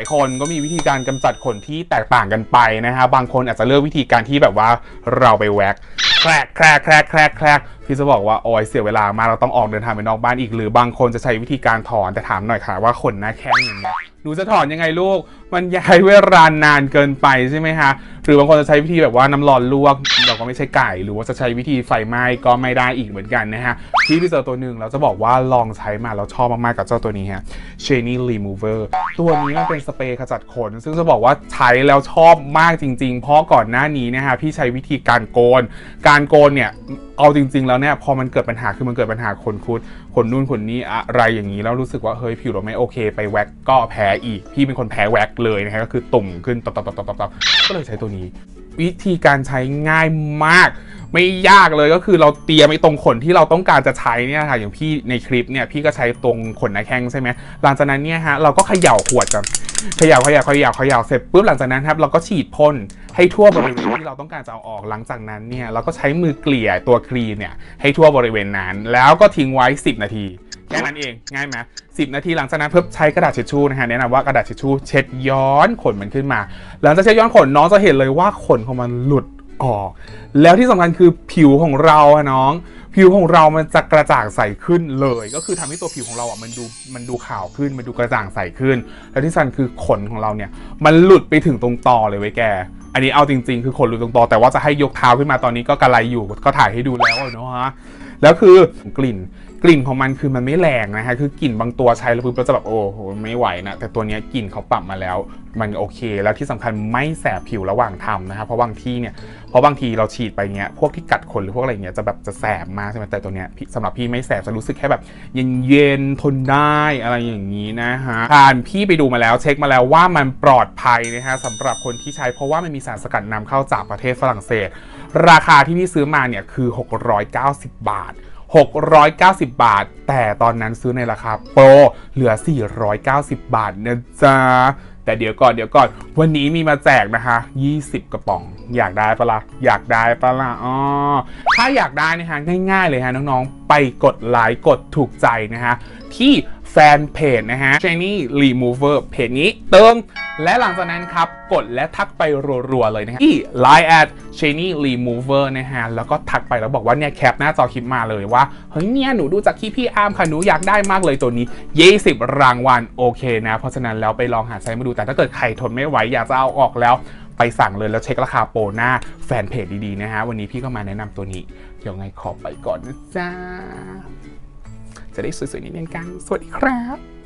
หลายคนก็มีวิธีการกำจัดขนที่แตกต่างกันไปนะฮะ บางคนอาจจะเลือกวิธีการที่แบบว่าเราไปแว็กแครกแครกแครกแครกแครกพี่จะบอกว่าโอ้ยเสียเวลามากเราต้องออกเดินทางไปนอกบ้านอีก หรือบางคนจะใช้วิธีการถอนแต่ถามหน่อยค่ะว่าขนหน้าแข้งอย่างเงี้ยหนูจะถอนยังไงลูก มันใช้เวลานานเกินไปใช่ไหมฮะหรือบางคนจะใช้วิธีแบบว่าน้ำร้อนลวกเราก็ไม่ใช่ไก่ หรือว่าจะใช้วิธีไฟไหม้ก็ไม่ได้อีกเหมือนกันนะฮะพี่พี่เจอตัวหนึ่งเราจะบอกว่าลองใช้มาแล้วชอบมากๆกับเจ้าตัวนี้ฮะ Shiny Remover ตัวนี้มันเป็นสเปรย์ขจัดขน ซึ่งจะบอกว่าใช้แล้วชอบมากจริง ๆ เพราะก่อนหน้านี้นะฮะพี่ใช้วิธีการโกน การโกนเนี่ยเอาจริง ๆ แล้วเนี่ยพอมันเกิดปัญหาคือมันเกิดปัญหาขนคุดขนนู่นขนนี้อะไรอย่างนี้แล้วรู้สึกว่าเฮ้ยผิวเราไม่โอเค ไปแว็กก็แพ้อีกพี่เป็นคนแพ้แว็กเลยนะฮะก็คือตุ่มขึ้นตับตับตับตับตับก็เลยใช้ตัวนี้ วิธีการใช้ง่ายมาก ไม่ยากเลยก็คือเราเตรียมไอ้ตรงขนที่เราต้องการจะใช้เนี่ยค่ะอย่างพี่ในคลิปเนี่ยพี่ก็ใช้ตรงขนหน้าแข้งใช่ไหมหลังจากนั้นเนี่ยฮะเราก็เขย่าขวดกันเขย่าเขย่าเขย่าเขย่าเสร็จปุ๊บหลังจากนั้นครับเราก็ฉีดพ่นให้ทั่วบริเวณที่เราต้องการจะเอาออกหลังจากนั้นเนี่ยเราก็ใช้มือเกลี่ยตัวครีมเนี่ยให้ทั่วบริเวณนั้น แล้วก็ทิ้งไว้ 10 นาที แค่นั้นเองง่ายไหมสิบนาทีหลังจากนั้นเพิ่มใช้กระดาษเช็ดชู่นะฮะแนะนำว่ากระดาษเช็ดชู่เช็ดย้อนขนมันขึ้นมา หลังจากเช็ดย้อนขนน้องจะเห็นเลยว่าขนของมันหลุดออก แล้วที่สำคัญคือผิวของเราอะน้องผิวของเรามันจะกระจ่างใสขึ้นเลย ก็คือทำให้ตัวผิวของเราอะมันดูมันดูขาวขึ้นมันดูกระจ่างใสขึ้น แล้วที่สำคัญคือขนของเราเนี่ย มันหลุดไปถึงตรงตอเลยไว้ยแก อันนี้เอาจริง ๆ คือขนหลุดตรงตอแต่ว่าจะให้ยกเท้าขึ้นมาตอนนี้ก็กระไรอยู่ก็ถ่ายให้ดูแล้วอะเนาะฮะแล้วคือกลิ่น กลิ่นของมันคือมันไม่แรงนะฮะคือกลิ่นบางตัวใช้แล้วปุ๊บเราจะแบบโอ้โหไม่ไหวนะแต่ตัวนี้กลิ่นเขาปรับมาแล้ว มันโอเค แล้วที่สำคัญไม่แสบผิวระหว่างทำนะครับเพราะบางที่เนี่ยเพราะบางทีเราฉีดไปเนี้ยพวกที่กัดขนหรือพวกอะไรเงี้ยจะแบบจะแสบมากใช่ไหมแต่ตัวเนี้ยสำหรับพี่ไม่แสบจะรู้สึกแค่แบบเย็นๆทนได้อะไรอย่างนี้นะฮะผ่านพี่ไปดูมาแล้วเช็คมาแล้วว่ามันปลอดภัยนะฮะสำหรับคนที่ใช้เพราะว่ามันมีสารสกัดนำเข้าจากประเทศฝรั่งเศส ราคาที่พี่ซื้อมาเนี่ยคือ 690 บาท 690 บาท แต่ตอนนั้นซื้อในราคาโปรเหลือ 490 บาทนะจ๊ะแต่เดี๋ยวก่อนเดี๋ยวก่อน วันนี้มีมาแจกนะคะ 20 กระป๋อง อยากได้ปะละ่ะอยากได้ปะละ่ะอ๋อถ้าอยากได้นะคะง่าย ๆ เลยฮะน้องๆ ไปกดไลค์กดถูกใจนะฮะที่ แฟนเพจนะฮะ Shiny Remover เพจนี้เติม และหลังจากนั้นครับ กดและทักไปรัวๆเลยนะฮะที่ Line at Shiny Remover นะฮะ แล้วก็ทักไปแล้วบอกว่าเนี่ยแคปหน้าจอคลิปมาเลยว่า เฮ้ยเนี่ย หนูดูจากคลิปพี่อาร์มค่ะ หนูอยากได้มากเลยตัวนี้ 20 รางวัลโอเคนะ เพราะฉะนั้นแล้วไปลองหาใช้มาดูแต่ถ้าเกิดใครทนไม่ไหวอยากจะเอาออกแล้วไปสั่งเลยแล้วเช็คราคาโปรหน้าแฟนเพจดีๆนะฮะ วันนี้พี่ก็มาแนะนำตัวนี้เดี๋ยวไงขอไปก่อนนะจ๊ะ จะได้สวยๆนิดนึงกัน สวัสดีครับ